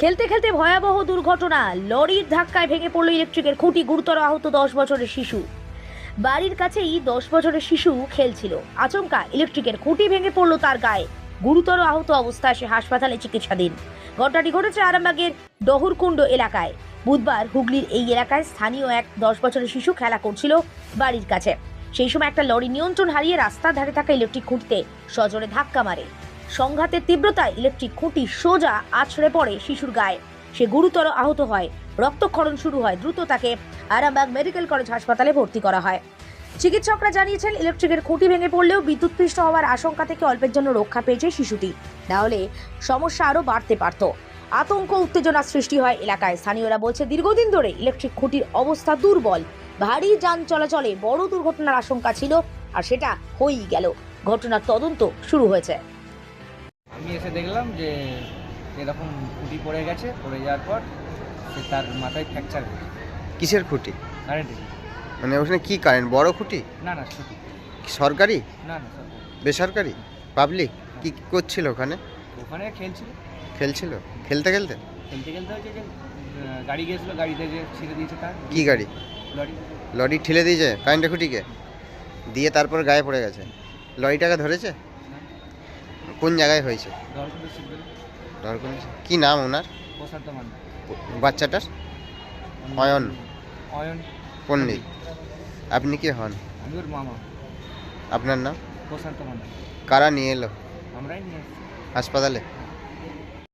খেলতে খেলতে ভয়াবহ দুর্ঘটনা। লরির ধাক্কায় ভেঙে পড়ল ইলেকট্রিকের খুঁটি, গুরুতর আহত দশ বছরের শিশু। বাড়ির কাছেই দশ বছরের শিশু খেলছিল। আচমকা ইলেকট্রিকের খুঁটি ভেঙে পড়ল তার গায়ে। গুরুতর আহত অবস্থায় সে হাসপাতালে চিকিৎসাধীন। ঘটনাটি ঘটেছে আরামবাগের ডহুরকুণ্ড এলাকায়। বুধবার হুগলির এই এলাকায় স্থানীয় এক দশ বছরের শিশু খেলা করছিল বাড়ির কাছে। সেই সময় একটা লরি নিয়ন্ত্রণ হারিয়ে রাস্তার ধারে থাকা ইলেকট্রিক খুঁটিতে সজোরে ধাক্কা মারে। সংঘাতের তীব্রতায় ইলেকট্রিক খুঁটি সোজা আছড়ে পড়ে শিশুর গায়ে। সে গুরুতর আহত হয়। রক্তক্ষরণ শুরু হয়। দ্রুত তাকে আরামবাগ মেডিকেল কলেজ হাসপাতালে ভর্তি করা হয়। চিকিৎসকরা জানিয়েছেন, ইলেকট্রিকের খুঁটি ভেঙে পড়লেও বিদ্যুৎপৃষ্ট হওয়ার আশঙ্কা থেকে অল্পের জন্য রক্ষা পেয়েছে শিশুটি। নাহলে সমস্যা আরও বাড়তে পারত। আতঙ্ক উত্তেজনা সৃষ্টি হয় এলাকায়। স্থানীয়রা বলছে, দীর্ঘদিন ধরে ইলেকট্রিক খুঁটির অবস্থা দুর্বল। ভারী যান চলাচলে বড় দুর্ঘটনার আশঙ্কা ছিল, আর সেটা হয়েই গেল। ঘটনার তদন্ত শুরু হয়েছে। আমি এসে দেখলাম যে এরকম খুঁটি পড়ে গেছে পড়ে যাওয়ার পর সে তার মাথায় ফ্র্যাকচার হয়েছে কিসের খুঁটি? কারেন্টে মানে ওখানে কি কারেন্ট বড় খুঁটি? না না ছোট সরকারি? না না সব বেসরকারি? পাবলিক কি করছিল ওখানে? ওখানে খেলছিল। খেলছিল? খেলতে খেলতে? খেলতে খেলতে হচ্ছে যে আহ, গাড়ি গেছিল গাড়িতে যে ছিঁড়ে দিয়েছে তার। কি গাড়ি? লরি। লরি ঠেলে দিয়েছে কারেন্টের খুঁটিকে দিয়ে তারপর গায়ে পড়ে গেছে। লরিটাকে ধরেছে? কোন জায়গায় হয়েছে? কি নাম ওনার? বাচ্চাটার? অয়ন। অয়ন পণ্ডিত। আপনি কি হন? আপনার নাম? কারা নিয়ে এলো? হাসপাতালে?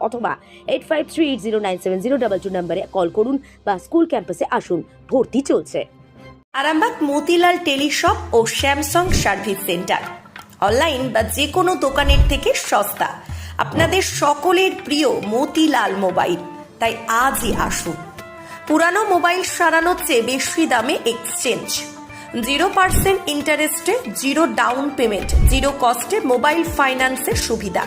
অথবা eight five three eight zero nine seven zero double two নম্বরে কল করুন বা স্কুল ক্যাম্পাসে আসুন। ভর্তি চলছে। আরামবাগ, মতিলাল টেলিশপ ও স্যামসাং সার্ভিস সেন্টার। অনলাইন বা যে কোনো দোকানের থেকে সস্তা। আপনাদের সকলের প্রিয় মতিলাল মোবাইল। তাই আজই আসুন। পুরানো মোবাইল সারানোর চেয়ে বেশি দামে এক্সচেঞ্জ জিরো পার্সেন্ট ইন্টারেস্টে জিরো ডাউন পেমেন্ট জিরো কস্টে মোবাইল ফাইন্যান্সের সুবিধা।